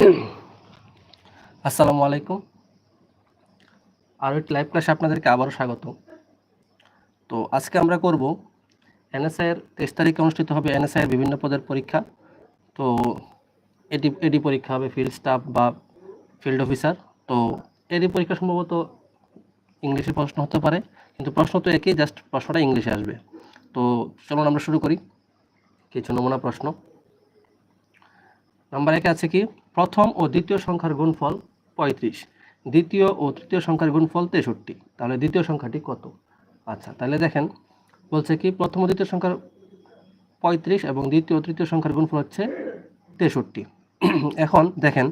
আসসালামু আলাইকুম। আরও একটি লাইভ ক্লাসে আপনাদেরকে আবারও স্বাগত। তো আজকে আমরা করব এনএসআইয়ের তেইশ তারিখে অনুষ্ঠিত হবে এনএসআইয়ের বিভিন্ন পদের পরীক্ষা। তো এটি এডি পরীক্ষা হবে ফিল্ড স্টাফ বা ফিল্ড অফিসার তো এডি পরীক্ষা সম্ভবত ইংলিশে প্রশ্ন হতে পারে, কিন্তু প্রশ্ন তো একই, জাস্ট প্রশ্নটা ইংলিশে আসবে। তো চলুন আমরা শুরু করি। কিছু নমুনা প্রশ্ন। নাম্বার একে আছে কি? প্রথম ও দ্বিতীয় সংখ্যার গুণফল পঁয়ত্রিশ। দ্বিতীয় ও তৃতীয় সংখ্যার গুণফল তেষট্টি। তাহলে দ্বিতীয় সংখ্যাটি কত? আচ্ছা তাহলে দেখেন, বলছে কি, প্রথম ও দ্বিতীয় সংখ্যার পঁয়ত্রিশ এবং দ্বিতীয় ও তৃতীয় সংখ্যার গুণফল হচ্ছে তেষট্টি। এখন দেখেন,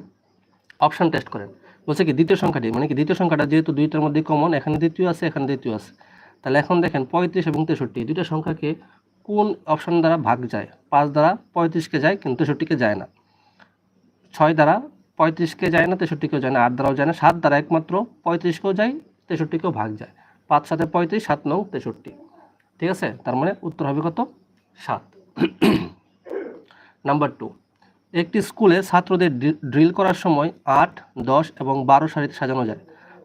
অপশান টেস্ট করেন। বলছে কি, দ্বিতীয় সংখ্যাটি মানে কি, দ্বিতীয় সংখ্যাটা যেহেতু দুইটার মধ্যে কমন এখানে দ্বিতীয় আছে, এখানে দ্বিতীয় আছে। তাহলে এখন দেখেন, পঁয়ত্রিশ এবং তেষট্টি, দুইটা সংখ্যাকে কোন অপশান দ্বারা ভাগ যায়? পাঁচ দ্বারা পঁয়ত্রিশকে যায়, কিন্তু তেষট্টিকে যায় না। ছয় দ্বারা পঁয়ত্রিশকে যায় না, তেষট্টিকেও যায় না, আট দ্বারাও যায় না, সাত দ্বারা একমাত্র পঁয়ত্রিশকেও যায়, তেষট্টিকেও ভাগ যায়। পাঁচ সাথে পঁয়ত্রিশ, সাত নং তেষট্টি। ঠিক আছে? তার মানে উত্তর হবে কত? সাত। নাম্বার টু একটি স্কুলে ছাত্রদের ড্রিল করার সময় আট, দশ এবং বারো সারিতে সাজানো যায়।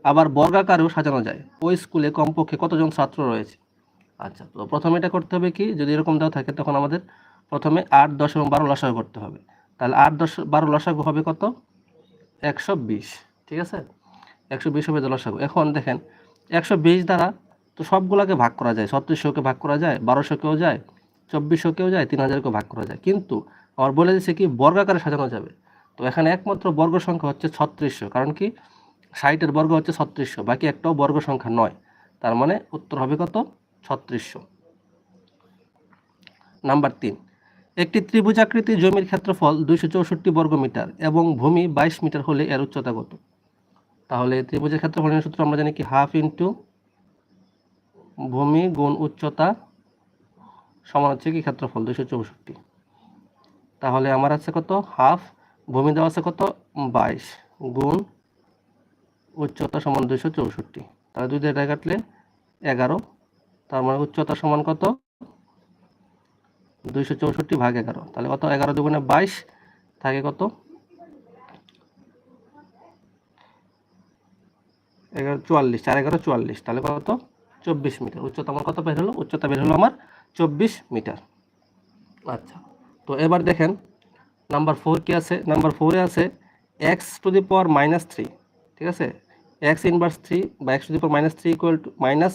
আবার বর্গাকারেও সাজানো যায়। ওই স্কুলে কমপক্ষে কতজন ছাত্র রয়েছে? আচ্ছা তো প্রথমে এটা করতে হবে কি? যদি এরকম দেওয়া থাকে, তখন আমাদের প্রথমে আট, দশ এবং বারো লসাগু করতে হবে। তাহলে আট দশ বারো লসাগু হবে কত? একশো বিশ, ঠিক আছে? একশো বিশ হবে লসাগু। এখন দেখেন, একশো বিশ দ্বারা তো সবগুলোকে ভাগ করা যায়। ছত্রিশশোকে ভাগ করা যায়, বারোশোকেও যায়, চব্বিশশোকেও যায়, তিন হাজারকেও ভাগ করা যায়। কিন্তু আমার বলে দিচ্ছে কি বর্গাকারে সাজানো যাবে। তো এখানে একমাত্র বর্গ সংখ্যা হচ্ছে ছত্রিশশো, কারণ কি? ষাটের বর্গ হচ্ছে ছত্রিশশো, বাকি একটাও বর্গ সংখ্যা নয়। তার মানে উত্তর হবে কত? ছত্রিশশো। নাম্বার তিন একটি ত্রিভুজাকৃতি জমির ক্ষেত্রফল দুইশো চৌষট্টি বর্গমিটার এবং ভূমি বাইশ মিটার হলে এর উচ্চতা কত তাহলে ত্রিভুজের ক্ষেত্রফলের সূত্র আমরা জানি কি? হাফ ইন্টু ভূমি গুণ উচ্চতা সমান হচ্ছে কি? ক্ষেত্রফল দুইশো চৌষট্টি। তাহলে আমার আছে কত? হাফ। ভূমি দেওয়া আছে কত? বাইশ গুণ উচ্চতা সমান দুইশো চৌষট্টি। তাহলে দুই দিয়ে কাটলে এগারো। তার মানে উচ্চতা সমান কত? দুইশো চৌষট্টি ভাগ এগারো। তাহলে কত? এগারো দুগুণে বাইশ, থাকে কত? এগারো চুয়াল্লিশ চার এগারো চুয়াল্লিশ, তাহলে কত? চব্বিশ মিটার। উচ্চতা আমার কত বের হলো? উচ্চতা বের হলো আমার চব্বিশ মিটার। আচ্ছা তো এবার দেখেন, নাম্বার ফোর কি আছে? নাম্বার ফোরে আছে x to the power minus three ঠিক আছে? এক্স ইনভার্স থ্রি বা x to the power minus three equal to minus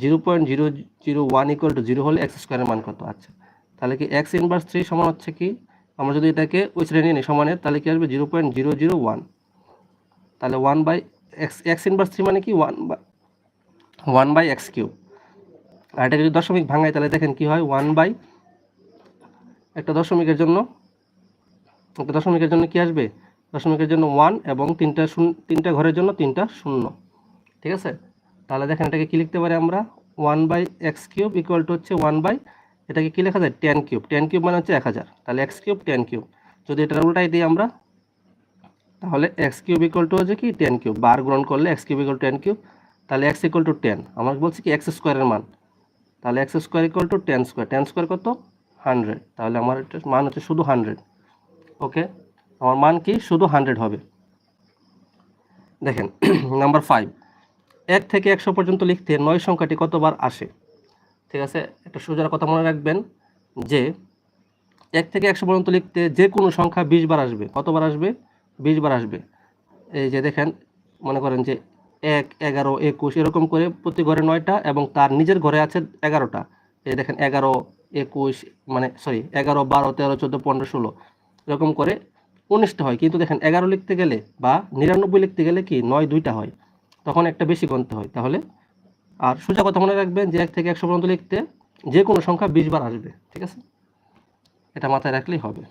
zero point zero zero one equal to zero হলে এক্স স্কোয়ারের মান কত? আচ্ছা তাহলে কি এক্স ইনভার্স থ্রি সমান হচ্ছে কি? আমরা যদি এটাকে ওই শ্রেণি নিই, সমানের, তাহলে কি আসবে? Zero point zero zero one তাহলে one by x x inverse three মানে কি? One by one by x cube আর এটা যদি দশমিক ভাঙায় তাহলে দেখেন কি হয়? ওয়ান বাই একটা দশমিকের জন্য, একটা দশমিকের জন্য কি আসবে? দশমিকের জন্য ওয়ান এবং তিনটা শূন্য, তিনটা ঘরের জন্য তিনটা শূন্য। ঠিক আছে? তাহলে দেখেন এটাকে কী লিখতে পারি আমরা? One by x cube equal to হচ্ছে ওয়ান বাই এটাকে কী লেখা যায়? টেন কিউব টেন কিউব মানে হচ্ছে এক হাজার। তাহলে এক্স কিউব টেন কিউব যদি এটা উল্টাই দিই আমরা, তাহলে এক্স কিউব ইকুয়াল টু হচ্ছে কি? টেন কিউব বার গ্রহণ করলে x cube equal ten cube তাহলে এক্স ইকুয়াল টু টেন আমার বলছি কি এক্স স্কোয়ারের মান। তাহলে x square equal to ten square ten square কত? হান্ড্রেড তাহলে আমার মান হচ্ছে শুধু হান্ড্রেড ওকে আমার মান কি? শুধু হান্ড্রেড হবে। দেখেন নাম্বার ফাইভ এক থেকে একশো পর্যন্ত লিখতে নয় সংখ্যাটি কতবার আসে? ঠিক আছে? একটা সোজার কথা মনে রাখবেন যে এক থেকে একশো পর্যন্ত লিখতে যে কোনো সংখ্যা বিশ বার আসবে। কতবার আসবে? বিশ বার আসবে। এই যে দেখেন, মনে করেন যে এক, এগারো, একুশ, এরকম করে প্রতি ঘরে নয়টা এবং তার নিজের ঘরে আছে এগারোটা। এই দেখেন, এগারো, একুশ মানে সরি এগারো, বারো, তেরো, চোদ্দ, পনেরো, ষোলো, এরকম করে উনিশটা হয়। কিন্তু দেখেন, এগারো লিখতে গেলে বা নিরানব্বই লিখতে গেলে কি নয়, দুইটা হয়। তখন একটা বেশি গণতে হয়। তাহলে আর সোজা কথা মনে রাখবেন যে এক থেকে একশো পর্যন্ত লিখতে যে কোনো সংখ্যা বিশ বার আসবে, ঠিক আছে? এটা মাথায় রাখলেই হবে।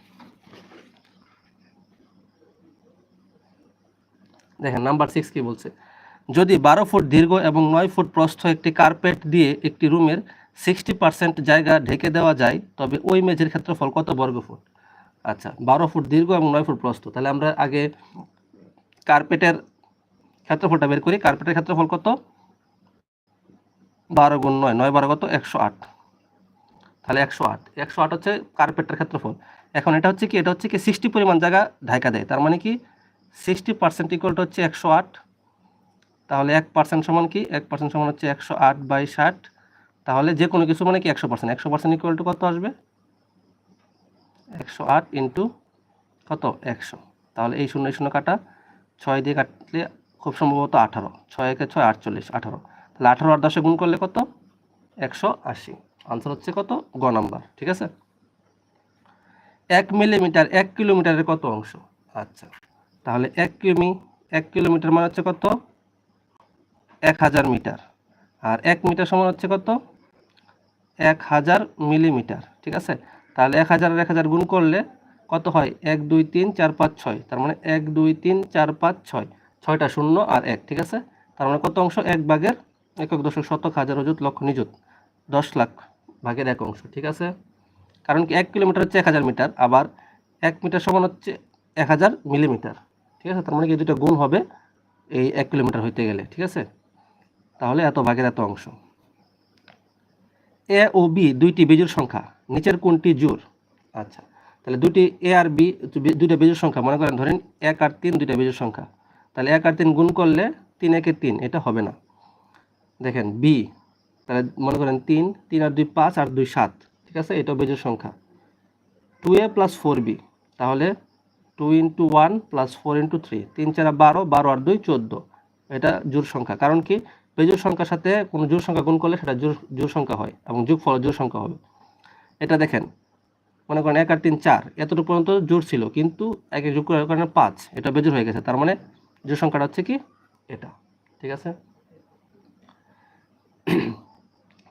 দেখেন, নাম্বার সিক্স কি বলছে? যদি বারো ফুট দীর্ঘ এবং নয় ফুট প্রস্থ একটি কার্পেট দিয়ে একটি রুমের সিক্সটি পার্সেন্ট জায়গা ঢেকে দেওয়া যায়, তবে ওই মেঝের ক্ষেত্রফল কত বর্গ ফুট? আচ্ছা বারো ফুট দীর্ঘ এবং নয় ফুট প্রস্থ। তাহলে আমরা আগে কার্পেটের ক্ষেত্রফলটা বের করি। কার্পেটের ক্ষেত্রফল কত? বারো গুণ নয় নয় বারো কত? একশো আট। তাহলে একশো আট। একশো আট হচ্ছে কার্পেটের ক্ষেত্রফল। এখন এটা হচ্ছে কি? এটা হচ্ছে কি সিক্সটি পরিমাণ জায়গা ঢাকা দেয়। তার মানে কি? সিক্সটি পার্সেন্ট ইকুয়ালটা হচ্ছে একশো আট। তাহলে এক পার্সেন্ট সমান কি? এক পার্সেন্ট সমান হচ্ছে একশো আট বাই ষাট। তাহলে যে কোনো কিছু মানে কি? একশো পার্সেন্ট একশো পার্সেন্ট ইকুয়াল টু কত আসবে? একশো আট ইন্টু কত? একশো। তাহলে এই শূন্য শূন্য কাটা ছয় দিয়ে কাটলে খুব সম্ভবত আঠারো। ছয় একে ছয় আটচল্লিশ, আঠারো। আঠারো আর দশে গুণ করলে কত? একশো আশি। আনসার হচ্ছে কত? গ নাম্বার। ঠিক আছে? এক মিলিমিটার এক কিলোমিটারের কত অংশ? আচ্ছা। তাহলে এক কিমি, এক কিলোমিটার মানে হচ্ছে কত? এক হাজার মিটার। আর এক মিটার সমান হচ্ছে কত? এক হাজার মিলিমিটার ঠিক আছে? তাহলে এক হাজার আর এক হাজার গুণ করলে কত হয়? এক, দুই, তিন, চার, পাঁচ, ছয়। তার মানে এক, দুই, তিন, চার, পাঁচ, ছয়। ছয়টা শূন্য আর এক। ঠিক আছে? তার মানে কত অংশ? এক ভাগের একক দশক শতক হাজার অযুত লক্ষ নিযুত, দশ লাখ ভাগের এক অংশ, ঠিক আছে? কারণ কি এক কিলোমিটার হচ্ছে এক হাজার মিটার, আবার এক মিটার সমান হচ্ছে এক হাজার মিলিমিটার, ঠিক আছে? তার মানে কি দুটো গুণ হবে এই এক কিলোমিটার হইতে গেলে, ঠিক আছে? তাহলে এত ভাগের এত অংশ। এ ও বি দুইটি বেজোড় সংখ্যা, নিচের কোনটি জোর আচ্ছা তাহলে দুটি এ আর বি দুইটা বেজোড় সংখ্যা, মনে করেন ধরেন এক আর তিন দুইটা বেজোড় সংখ্যা, তাহলে এক আর তিন গুণ করলে তিন একে তিন, এটা হবে না। দেখেন বি তাহলে মনে করেন তিন তিন আর দুই পাঁচ আর দুই সাত, ঠিক আছে? এটাও বেজোড় সংখ্যা। Two a plus four b তাহলে two into one plus four into three তিন চারা বারো বারো আর দুই চোদ্দ। এটা জোর সংখ্যা, কারণ কি? বেজোড় সংখ্যার সাথে কোনো জোর সংখ্যা গুণ করলে সেটা জোর জোর সংখ্যা হয় এবং যোগ ফল জোর সংখ্যা হবে। এটা দেখেন, মনে করেন এক আর তিন চার, এতটুকু পর্যন্ত জোর ছিল, কিন্তু একে যোগ করার কারণে পাঁচ, এটা বেজোর হয়ে গেছে। তার মানে জোর সংখ্যাটা হচ্ছে কি? এটা, ঠিক আছে?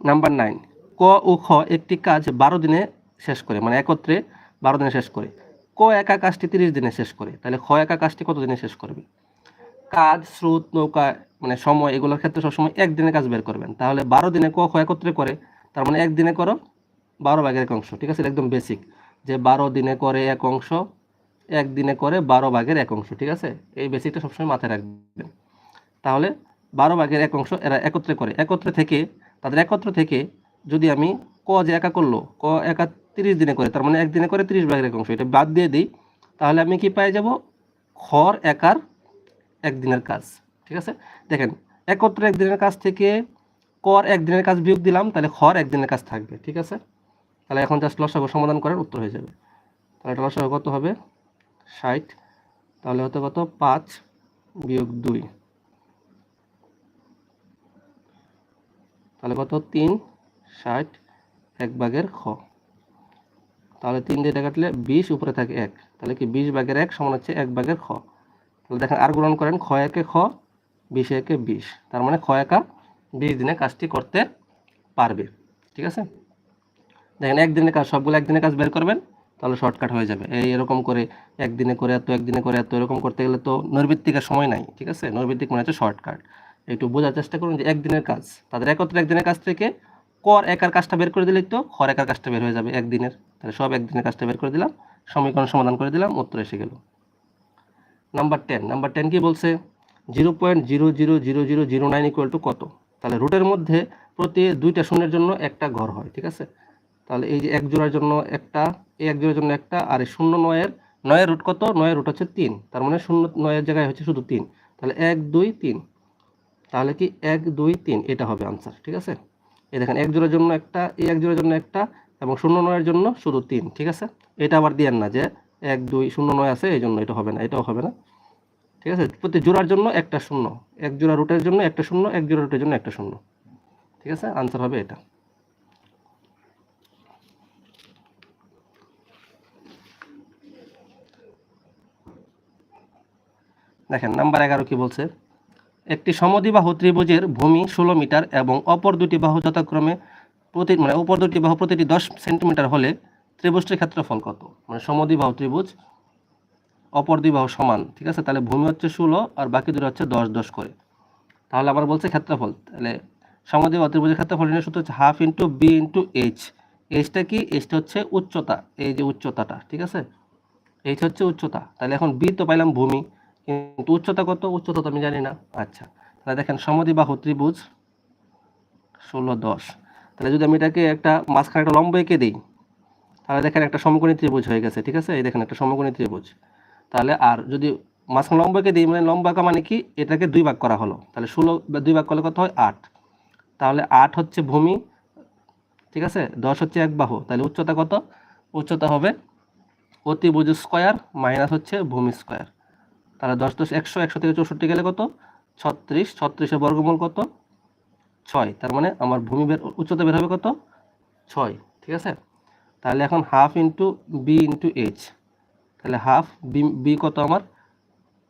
Number nine. ক ও খ একটি কাজ বারো দিনে শেষ করে মানে একত্রে বারো দিনে শেষ করে। ক একা কাজটি তিরিশ দিনে শেষ করে, তাহলে খ একা কাজটি কত দিনে শেষ করবে? কাজ, স্রোত, নৌকা মানে সময়, এগুলোর ক্ষেত্রে সবসময় একদিনের কাজ বের করবেন। তাহলে বারো দিনে ক খ একত্রে করে, তার মানে একদিনে করো বারো ভাগের এক অংশ, ঠিক আছে? একদম বেসিক যে বারো দিনে করে এক অংশ, একদিনে করে বারো ভাগের এক অংশ, ঠিক আছে? এই বেসিকটা সবসময় মাথায় রাখবেন। তাহলে বারো ভাগের এক অংশ এরা একত্রে করে। একত্রে থেকে তাদের একত্র থেকে যদি আমি ক যে একা করল, ক একা তিরিশ দিনে করে, তার মানে একদিনে করে তিরিশ ভাগের এক অংশ, এটা বাদ দিয়ে দিই, তাহলে আমি কি পাই যাব? খর একার একদিনের কাজ, ঠিক আছে? দেখেন, একত্র একদিনের কাজ থেকে কর একদিনের কাজ বিয়োগ দিলাম, তাহলে খর একদিনের কাজ থাকবে, ঠিক আছে? তাহলে এখন জাস্ট লসাগু সমাধান করার উত্তর হয়ে যাবে। তাহলে এটা লসাগু কত হবে? ষাট, তাহলে হতে কত? পাঁচ বিয়োগ দুই। তাহলে কত? তিন, ষাট, এক ভাগের খ। তাহলে তিন দিয়ে কাটলে বিশ, উপরে থাকে এক। তাহলে কি বিশ ভাগের এক সমান হচ্ছে এক ভাগের খ। তাহলে দেখেন আর গ্রহণ করেন, খ একে খ, বিশ একে বিশ। তার মানে খ একা বিশ দিনে কাজটি করতে পারবে। ঠিক আছে? দেখেন একদিনের কাজ, সবগুলো একদিনের কাজ বের করবেন, তাহলে শর্টকাট হয়ে যাবে। এই এরকম করে একদিনে করে এত, একদিনে করে এত, এরকম করতে গেলে তো নৈর্বৃত্তিকের সময় নাই। ঠিক আছে? নৈর্বৃত্তিক মানে হচ্ছে শর্টকাট। একটু বোঝার চেষ্টা করুন যে একদিনের কাজ। তাদের একত্রে একদিনের কাজ থেকে কর একার কাজটা বের করে দিলেই তো খর একার কাজটা বের হয়ে যাবে একদিনের। তাহলে সব একদিনের কাজটা বের করে দিলাম, সমীকরণ সমাধান করে দিলাম, উত্তর এসে গেল। নাম্বার টেন নাম্বার টেন কি বলছে? Zero point zero zero zero zero zero nine equal to কত? তাহলে রুটের মধ্যে প্রতি দুইটা শূন্যের জন্য একটা ঘর হয়, ঠিক আছে? তাহলে এই যে এক জোড়ার জন্য একটা, এই এক জোড়ার জন্য একটা, আর এই শূন্য নয়ের নয়ের রুট কত? নয়ের রুট হচ্ছে তিন। তার মানে শূন্য নয়ের জায়গায় হচ্ছে শুধু তিন। তাহলে এক, দুই, তিন। তাহলে কি এক, দুই, তিন? এটা হবে আনসার ঠিক আছে? এই দেখেন, এক জোড়ার জন্য একটা, এই এক জোড়ার জন্য একটা, এবং শূন্য নয়ের জন্য শুধু তিন, ঠিক আছে? এটা আবার দিয়েন না যে এক, দুই, শূন্য নয় আছে, এই জন্য এটা হবে না, এটাও হবে না, ঠিক আছে? প্রতি জোড়ার জন্য একটা শূন্য, এক জোড়া রুটের জন্য একটা শূন্য, এক জোড়া রুটের জন্য একটা শূন্য, ঠিক আছে? আনসার হবে এটা। দেখেন নাম্বার এগারো কি বলছে? একটি সমদ্বিবাহু ত্রিভুজের ভূমি ষোলো মিটার এবং অপর দুটি বাহু যথাক্রমে প্রতি মানে অপর দুটি বাহু প্রতিটি দশ সেন্টিমিটার হলে ত্রিভুজটির ক্ষেত্রফল কত? মানে সমদ্বিবাহু ত্রিভুজ, অপর দুই বাহু সমান, ঠিক আছে? তাহলে ভূমি হচ্ছে ষোলো আর বাকি দুটো হচ্ছে দশ দশ করে। তাহলে আবার বলছে ক্ষেত্রফল। তাহলে সমদ্বিবাহু ত্রিভুজের ক্ষেত্রফল নিয়ে সূত্র হচ্ছে half into b into h. এইচটা কি? এইচটা হচ্ছে উচ্চতা, এই যে উচ্চতাটা, ঠিক আছে? এইচ হচ্ছে উচ্চতা। তাহলে এখন বি তো পাইলাম ভূমি। কিন্তু উচ্চতা কত? উচ্চতা তো আমি জানি না। আচ্ছা তাহলে দেখেন সমদ্বিবাহু ত্রিভুজ ষোলো দশ। তাহলে যদি আমি এটাকে একটা মাঝখানে একটা লম্ব এঁকে দিই, তাহলে দেখেন একটা সমকোণী ত্রিভুজ হয়ে গেছে, ঠিক আছে? এই দেখেন একটা সমকোণী ত্রিভুজ। তাহলে আর যদি মাঝখানে লম্বাকে দিই মানে লম্বাকা মানে কি? এটাকে দুই ভাগ করা হলো। তাহলে ষোলো দুই ভাগ করলে কত হয়? আট। তাহলে আট হচ্ছে ভূমি, ঠিক আছে? দশ হচ্ছে এক বাহু তাহলে উচ্চতা কত? উচ্চতা হবে অতিভুজ স্কোয়ার মাইনাস হচ্ছে ভূমি স্কোয়ার। তাহলে দশ দশ একশো একশো থেকে চৌষট্টি গেলে কত? ছত্রিশ, ছত্রিশের বর্গমূল কত? ছয়। তার মানে আমার ভূমি বের, উচ্চতা বের হবে কত? ছয়। ঠিক আছে? তাহলে এখন half into b into h. তাহলে হাফ বি বি কত আমার?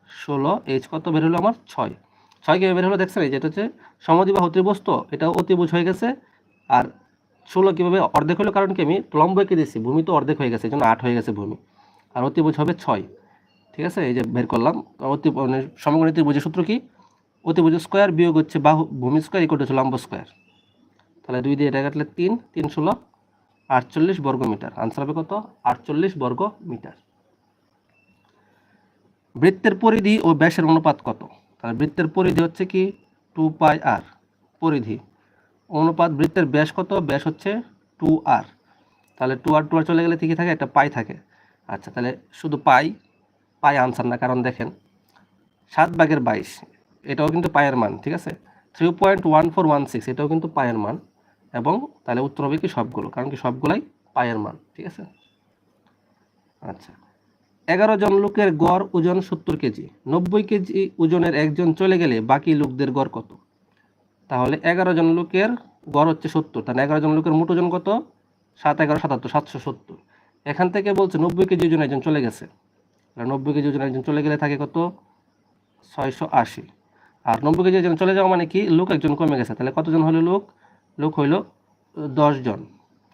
ষোলো। এইচ কত বের হলো আমার? ছয়। ছয় কীভাবে বের হলো দেখছেন? এই যেটা হচ্ছে সমদ্বিবাহু ত্রিবস্তু এটা অতিভুজ হয়ে গেছে। আর ষোলো কীভাবে অর্ধেক হলো? কারণ কি আমি লম্ব এঁকে দিয়েছি, ভূমি তো অর্ধেক হয়ে গেছে, এই জন্য আট হয়ে গেছে ভূমি। আর অতিভুজ হবে ছয়। ঠিক আছে? এই যে বের করলাম। অতি মানে সমগ্র ত্রিভুজের সূত্র কি? অতিভুজ স্কোয়ার বিয়োগ হচ্ছে বাহু ভূমি স্কোয়ার ইকুয়াল হচ্ছে লম্ব স্কোয়ার তাহলে দুই দিয়ে এটা কাটলে তিন তিন ষোলো, আটচল্লিশ বর্গ মিটার। আনসার হবে কত? আটচল্লিশ বর্গ মিটার। বৃত্তের পরিধি ও ব্যাসের অনুপাত কত? তাহলে বৃত্তের পরিধি হচ্ছে কি? Two pi r. পরিধি। অনুপাত বৃত্তের ব্যাস কত? ব্যাস হচ্ছে টু আর। তাহলে টু আর টু আর চলে গেলে ঠিকই থাকে? একটা পাই থাকে। আচ্ছা তাহলে শুধু পাই পাই আনসার না, কারণ দেখেন সাত ভাগের বাইশ, এটাও কিন্তু পায়ের মান, ঠিক আছে? Three point one four one six এটাও কিন্তু পায়ের মান, এবং তাহলে উত্তর হবে কি সবগুলো, কারণ কি সবগুলাই পায়ের মান, ঠিক আছে? আচ্ছা এগারো জন লোকের গড় ওজন সত্তর কেজি, নব্বই কেজি ওজনের একজন চলে গেলে বাকি লোকদের গড় কত? তাহলে এগারো জন লোকের গড় হচ্ছে সত্তর, তাহলে এগারো জন লোকের মোট ওজন কত? সাত, এগারো, সাতাত্তর, সাতশো সত্তর। এখান থেকে বলছে নব্বই কেজি ওজন একজন চলে গেছে। নব্বই কেজি ওজন একজন চলে গেলে থাকে কত? ছয়শো আশি। আর নব্বই কেজি ওজন চলে যাওয়া মানে কি? লোক একজন কমে গেছে। তাহলে কতজন হলো লোক? লোক হইল দশ জন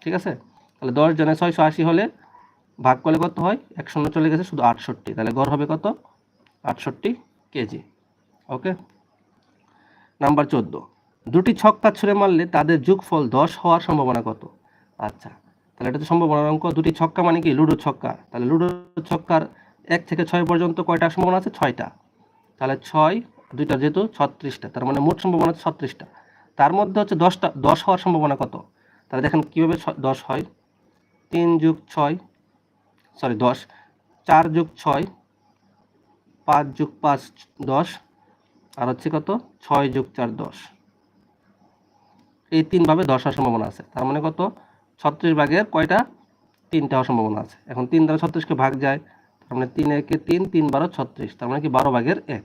ঠিক আছে? তাহলে দশ জনে ছয়শো আশি হলে ভাগ করলে কত হয়? এক শূন্য চলে গেছে শুধু আটষট্টি। তাহলে গড় হবে কত? আটষট্টি কেজি। ওকে? নাম্বার চোদ্দ। দুটি ছক্কা ছুঁড়ে মারলে তাদের যোগফল দশ হওয়ার সম্ভাবনা কত? আচ্ছা তাহলে এটা তো সম্ভাবনার অঙ্ক। দুটি ছক্কা মানে কি? লুডো ছক্কা। তাহলে লুডো ছক্কার এক থেকে ছয় পর্যন্ত কয়টা সম্ভাবনা আছে? ছয়টা। তাহলে ছয়, দুইটা যেহেতু ছত্রিশটা, তার মানে মোট সম্ভাবনা ছত্রিশটা। তার মধ্যে হচ্ছে দশটা, দশ হওয়ার সম্ভাবনা কত? তাহলে দেখেন কীভাবে দশ হয়? তিন যুগ ছয় সরি দশ। চার যুগ ছয়, পাঁচ যুগ পাঁচ, দশ। আর হচ্ছে কত? ছয় যুগ চার, দশ। এই তিনভাবে দশ হওয়ার সম্ভাবনা আছে। তার মানে কত? ছত্রিশ ভাগের কয়টা? তিনটা হওয়ার সম্ভাবনা আছে। এখন তিন দ্বারা ছত্রিশকে ভাগ যায়। তার মানে তিন একে তিন তিন বারো ছত্রিশ তার মানে কি বারো ভাগের এক।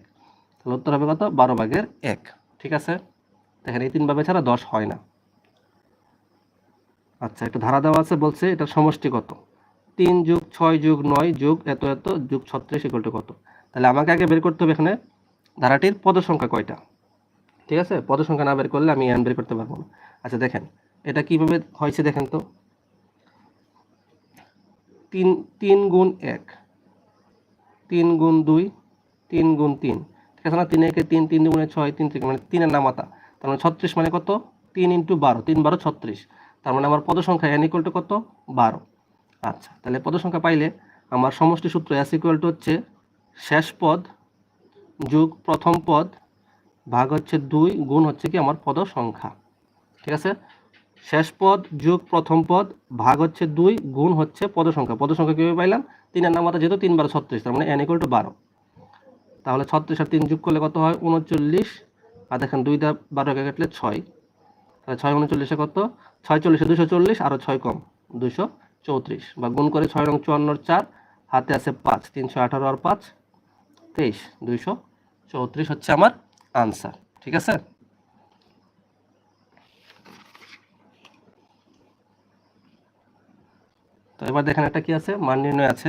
তাহলে উত্তর হবে কত? বারো ভাগের এক। ঠিক আছে? দেখেন এই তিন তিনভাবে ছাড়া দশ হয় না। আচ্ছা একটা ধারা দেওয়া আছে, বলছে এটা সমষ্টি কত? তিন যুগ ছয় যুগ নয় যুগ এত এত যুগ ছত্রিশ ইকুয়াল কত? তাহলে আমাকে আগে বের করতে হবে এখানে ধারাটির পদ সংখ্যা কয়টা? ঠিক আছে? পদ সংখ্যা না বের করলে আমি এন বের করতে পারব না। আচ্ছা দেখেন, এটা কীভাবে হয়েছে দেখেন তো? তিন তিন গুণ এক। তিন গুণ দুই, তিন গুণ তিন। ঠিক আছে না? তিন একে তিন তিন গুণে ছয়, তিন থেকে মানে তিনের নামাতা। তার মানে ছত্রিশ মানে কত? তিন ইন্টু বারো। তিন বারো ছত্রিশ। তার মানে আমার পদসংখ্যা এন ইকুয়াল টু কত? বারো। আচ্ছা তাহলে পদসংখ্যা পাইলে আমার সমষ্টি সূত্র এস ইকুয়াল টু হচ্ছে শেষ পদ যোগ প্রথম পদ ভাগ হচ্ছে দুই গুণ হচ্ছে কি আমার পদ সংখ্যা ঠিক আছে? শেষ পদ, যোগ প্রথম পদ, ভাগ হচ্ছে দুই, গুণ হচ্ছে পদসংখ্যা। পদসংখ্যা কীভাবে পাইলাম? তিনের নাম্বারটা যেহেতু তিন বারো ছত্রিশ, তার মানে এন ইকুয়াল টু বারো। তাহলে ছত্রিশ আর তিন যোগ করলে কত হয়? উনচল্লিশ। আর দেখেন দুই দা বারো কাটলে ছয়। তাহলে ছয় উনচল্লিশে কত? ছয় চল্লিশে দুশো চল্লিশ আরও ছয় কম, দুশো চৌত্রিশ। বা গুণ করে ছয় রং চুয়ান্নর চার, হাতে আছে পাঁচ, তিনশো আঠারো আর পাঁচ, তেইশ দুইশো চৌত্রিশ হচ্ছে আমার আনসার ঠিক আছে? তো এবার দেখেন একটা কি আছে? মান নির্ণয় আছে।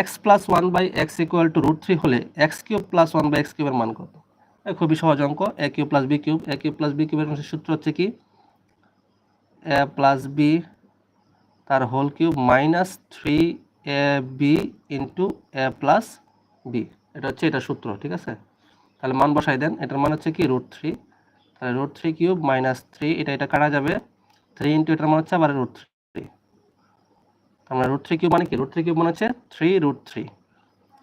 X plus one by x equal to root three হলে x cube plus one by x কিউবের মান কত? খুবই সহজ অঙ্ক। A cube plus b cube a cube plus b কিউবের সূত্র হচ্ছে কি? এ প্লাস বি তার whole cube minus three a b into a plus b এটা হচ্ছে এটা সূত্র, ঠিক আছে? তাহলে মান বসাই দেন। এটার মান হচ্ছে কি? রুট থ্রি তাহলে root three cube minus three এটা এটা কাটা যাবে। থ্রি ইন্টু এটার মান হচ্ছে আবার রুট থ্রি আমরা রুট থ্রি কিউব মানে কি রুট থ্রি কিউব মানে হচ্ছে থ্রি রুট থ্রি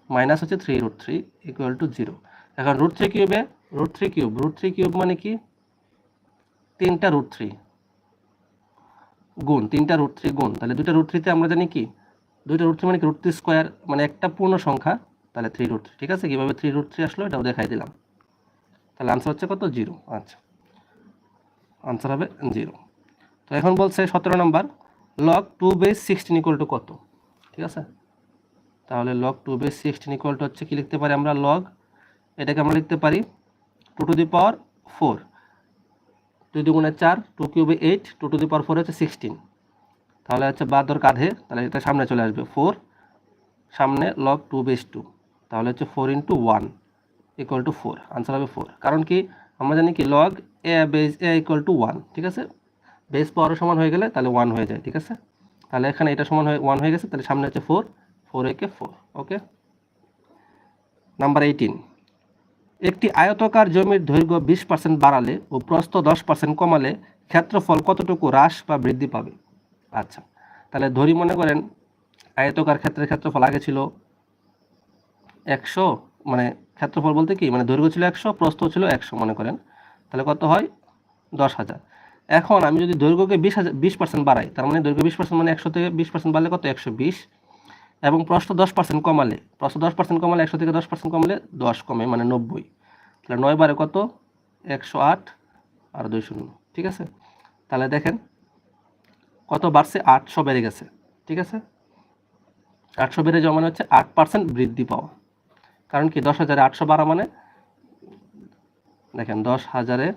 মাইনাস হচ্ছে three root three equal to zero এখন root three কিউবে root three cube root three cube মানে কি তিনটা রুট থ্রি গুণ তিনটা রুট থ্রি গুণ তাহলে দুইটা রুট থ্রিতে আমরা জানি কি দুইটা রুট থ্রি মানে কি রুট থ্রি স্কোয়ার মানে একটা পূর্ণ সংখ্যা তাহলে থ্রি রুট থ্রি ঠিক আছে কীভাবে থ্রি রুট থ্রি আসলো এটাও দেখাই দিলাম তাহলে আনসার হচ্ছে কত জিরো আচ্ছা আনসার হবে জিরো তো এখন বলছে সতেরো নম্বর log two base sixteen equal to কত? ঠিক আছে? তাহলে log two base sixteen equal to হচ্ছে কি লিখতে পারি আমরা? লগ এটাকে আমরা লিখতে পারি two to the power four দুই দুগুণে চার two কিউবে eight two to the power four হচ্ছে সিক্সটিন তাহলে হচ্ছে বাদর কাঁধে, তাহলে এটা সামনে চলে আসবে। ফোর সামনে লগ টু বেস টু তাহলে হচ্ছে four into one equal to four answer হবে ফোর কারণ কি? আমরা জানি কি? Log a base a equal to one ঠিক আছে? বেস পাওয়ারও সমান হয়ে গেলে তাহলে ওয়ান হয়ে যায়, ঠিক আছে? তাহলে এখানে এটা সমান হয়ে ওয়ান হয়ে গেছে, তাহলে সামনে হচ্ছে ফোর ফোর একে ফোর ওকে নাম্বার এইটিন একটি আয়তকার জমির দৈর্ঘ্য বিশ পার্সেন্ট বাড়ালে ও প্রস্থ দশ পার্সেন্ট কমালে ক্ষেত্রফল কতটুকু হ্রাস বা বৃদ্ধি পাবে? আচ্ছা তাহলে ধরি মনে করেন আয়তকার ক্ষেত্রের ক্ষেত্রফল আগে ছিল একশো মানে ক্ষেত্রফল বলতে কি? মানে দৈর্ঘ্য ছিল একশো, প্রস্থ ছিল একশো মনে করেন। তাহলে কত হয়? দশ হাজার। এখন আমি যদি দৈর্ঘ্যকে বিশ হাজার, বিশ পার্সেন্ট বাড়াই, তার মানে দৈর্ঘ্য বিশ পার্সেন্ট মানে একশো থেকে বিশ পার্সেন্ট বাড়লে কত? একশো বিশ। এবং প্রস্থ দশ পার্সেন্ট কমালে, প্রস্থ দশ পার্সেন্ট কমালে একশো থেকে দশ পার্সেন্ট কমালে দশ কমে মানে নব্বই। তাহলে নয় বারে কত? একশো আট আর দুই শূন্য, ঠিক আছে? তাহলে দেখেন কত বাড়ছে? আটশো বেড়ে গেছে, ঠিক আছে? আটশো বেড়ে যাওয়া মানে হচ্ছে আট পার্সেন্ট বৃদ্ধি পাওয়া। কারণ কি? দশ হাজারে আটশো বাড়া মানে দেখেন দশ হাজারে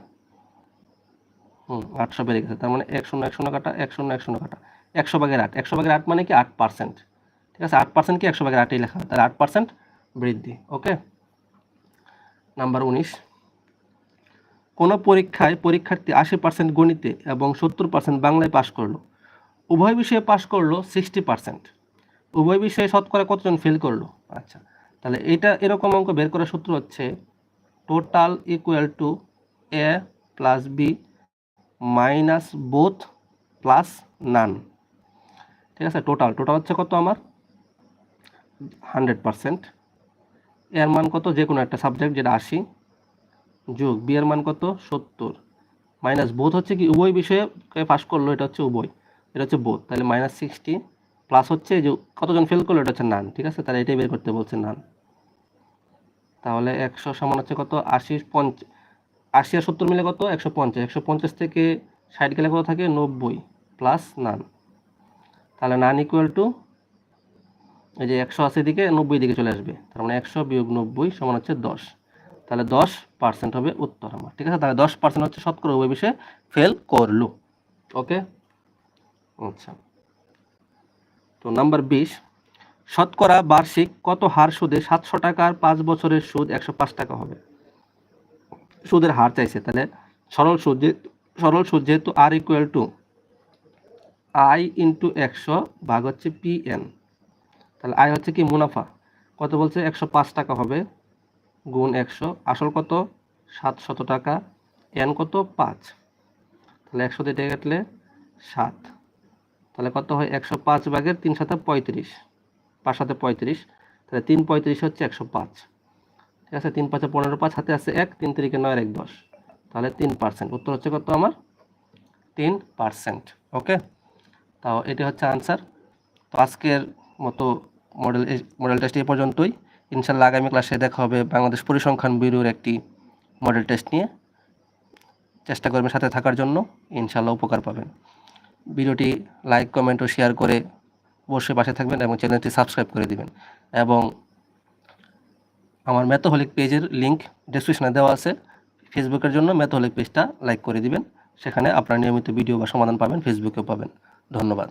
হুম, আটশো বেড়ে গেছে। তার মানে এক শূন্য এক শূন্য কাটা, এক শূন্য এক শূন্য কাটা। একশো ভাগের আট, একশো ভাগের আট মানে কি? আট পার্সেন্ট ঠিক আছে? আট পার্সেন্ট কি? একশো ভাগের আটই লেখা। তাহলে আট পার্সেন্ট বৃদ্ধি ওকে নাম্বার উনিশ। কোনো পরীক্ষায় পরীক্ষার্থী আশি পার্সেন্ট গণিতে এবং সত্তর পার্সেন্ট বাংলায় পাশ করল। উভয় বিষয়ে পাশ করল সিক্সটি পার্সেন্ট উভয় বিষয়ে শতকরা কতজন ফেল করল? আচ্ছা তাহলে এটা এরকম অঙ্ক বের করার সূত্র হচ্ছে total equal to A plus B minus both plus none ঠিক আছে? টোটাল টোটাল হচ্ছে কত আমার? হান্ড্রেড পারসেন্ট এর মান কত? যে কোনো একটা সাবজেক্ট যেটা আশি। যোগ বি এর মান কত? সত্তর। মাইনাস বোধ হচ্ছে কি? উভয় বিষয়ে পাস করল, এটা হচ্ছে উভয়। এটা হচ্ছে বোধ তাহলে মাইনাস সিক্সটি প্লাস হচ্ছে যে কতজন ফেল করল, এটা হচ্ছে নান ঠিক আছে? তাহলে এটাই বের করতে বলছে নান তাহলে একশো সমান হচ্ছে কত? আশি পঞ্চ আশি আর সত্তর মিলে কত? একশো পঞ্চাশ। একশো পঞ্চাশ থেকে ষাট গেলে কত থাকে? নব্বই প্লাস নান তাহলে নান ইকুয়াল টু এই যে একশো আশি দিকে নব্বই দিকে চলে আসবে। তার মানে একশো বিয়োগ নব্বই সমান হচ্ছে দশ। তাহলে দশ পার্সেন্ট হবে উত্তর আমার। ঠিক আছে? তাহলে দশ পার্সেন্ট হচ্ছে শতকরা ওই বিষয়ে ফেল করল। ওকে আচ্ছা। তো নাম্বার বিশ। শতকরা বার্ষিক কত হার সুদে সাতশো টাকার পাঁচ বছরের সুদ একশো পাঁচ টাকা হবে? সুদের হার চাইছে, তাহলে সরল সুদ সরল সুদ যেহেতু R equal to I into একশো ভাগ হচ্ছে পি এন তাহলে আয় হচ্ছে কি মুনাফা? কত বলছে? একশো পাঁচ টাকা হবে গুণ একশো, আসল কত? সাতশত টাকা এন কত? পাঁচ। তাহলে একশো দিয়ে কাটলে সাত। তাহলে কত হয়? একশো পাঁচ ভাগের তিন সাথে পঁয়ত্রিশ, পাঁচ সাথে পঁয়ত্রিশ, তাহলে তিন পঁয়ত্রিশ হচ্ছে একশো পাঁচ। ঠিক আছে? তিন পাঁচে পনেরো পাঁচ, হাতে আছে এক, তিন তিরিকে নয় এক দশ। তাহলে তিন পার্সেন্ট। উত্তর হচ্ছে কত আমার? তিন পার্সেন্ট। ওকে? তাও এটি হচ্ছে আনসার তো আজকের মতো মডেল মডেল টেস্ট এই পর্যন্তই। ইনশাল্লাহ আগামী ক্লাসে দেখা হবে বাংলাদেশ পরিসংখ্যান ব্যুরোর একটি মডেল টেস্ট নিয়ে। চেষ্টা করবেন সাথে থাকার জন্য। ইনশাল্লাহ উপকার পাবেন। ভিডিওটি লাইক কমেন্ট ও শেয়ার করে অবশ্যই পাশে থাকবেন এবং চ্যানেলটি সাবস্ক্রাইব করে দিবেন। এবং আমার ম্যাথোহলিক পেজের লিঙ্ক ডিসক্রিপশনে দেওয়া আছে। ফেসবুকের জন্য ম্যাথোহলিক পেজটা লাইক করে দিবেন। সেখানে আপনারা নিয়মিত ভিডিও বা সমাধান পাবেন ফেসবুকেও পাবেন। ধন্যবাদ।